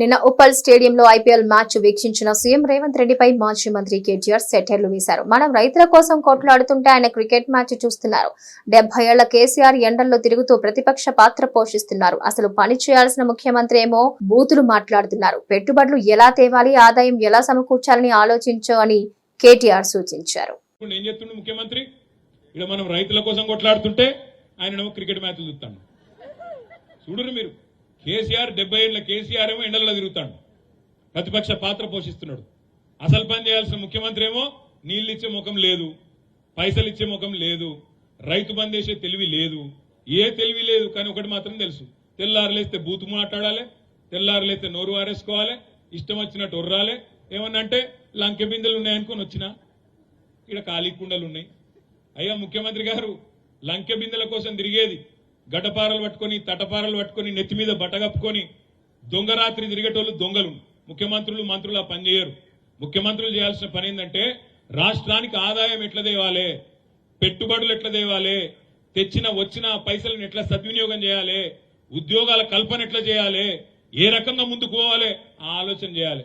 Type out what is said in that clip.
నిన్న ఉప్పల్ స్టేడియంలో IPL match వీక్షించిన సీఎం రేవంత్ రెడ్డిపై మాజీ మంత్రి కేటీఆర్ సెటైర్లు వేశారు. మనం రైతుల కోసం కొట్లాడుతుంటే ఆయన క్రికెట్ మ్యాచ్ చూస్తున్నారు. డెబ్బై ఏళ్ళ కేసీఆర్ ఎండల్లో తిరుగుతూ ప్రతిపక్ష పాత్ర పోషిస్తున్నారు. అసలు పని చేయాల్సిన ముఖ్యమంత్రి ఏమో బూతులు మాట్లాడుతున్నారు. పెట్టుబడులు ఎలా తేవాలి ఆదాయం ఎలా సమకూర్చాలని ఆలోచించో అని కేటీఆర్ సూచించారు. ముఖ్యమంత్రి? మనం రైతుల కోసం కొట్లాడుతుంటే ఆయన క్రికెట్ మ్యాచ్ చూస్తాను చూడరు మీరు. కేసీఆర్ డెబ్బై ఏళ్ళ కేసీఆర్ ఏమో ఎండల్లో తిరుగుతాడు. ప్రతిపక్ష పాత్ర పోషిస్తున్నాడు. అసలు పని చేయాల్సిన ముఖ్యమంత్రి ఏమో నీళ్ళు ఇచ్చే ముఖం లేదు పైసలు ఇచ్చే ముఖం లేదు రైతు బంద్ చేసే తెలివి లేదు. ఏ తెలివి లేదు కానీ ఒకటి మాత్రం తెలుసు. తెల్లారులేస్తే బూతు మాట్లాడాలి తెల్లారులేస్తే నోరు వారేసుకోవాలి ఇష్టం వచ్చినట్టు ఒర్రాలి. ఏమన్నా అంటే లంకె బిందెలు ఉన్నాయనుకొని వచ్చిన ఇక్కడ ఖాళీ కుండలు ఉన్నాయి. అయ్యా ముఖ్యమంత్రి గారు లంకె బిందెల కోసం తిరిగేది గడ్డపారలు పట్టుకొని తటపారలు పట్టుకొని నెత్తి మీద బట్టగప్పుకొని దొంగరాత్రి తిరిగేటోళ్ళు దొంగలు. ముఖ్యమంత్రులు మంత్రులు పనిచేయరు. పని చేయరు ముఖ్యమంత్రులు చేయాల్సిన పని ఏంటంటే రాష్ట్రానికి ఆదాయం ఎట్లా తేవాలి పెట్టుబడులు ఎట్లా తేవాలి తెచ్చిన వచ్చిన పైసలను ఎట్లా సద్వినియోగం చేయాలి ఉద్యోగాల కల్పన ఎట్లా చేయాలి ఏ రకంగా ముందుకు పోవాలి ఆ ఆలోచన చేయాలి.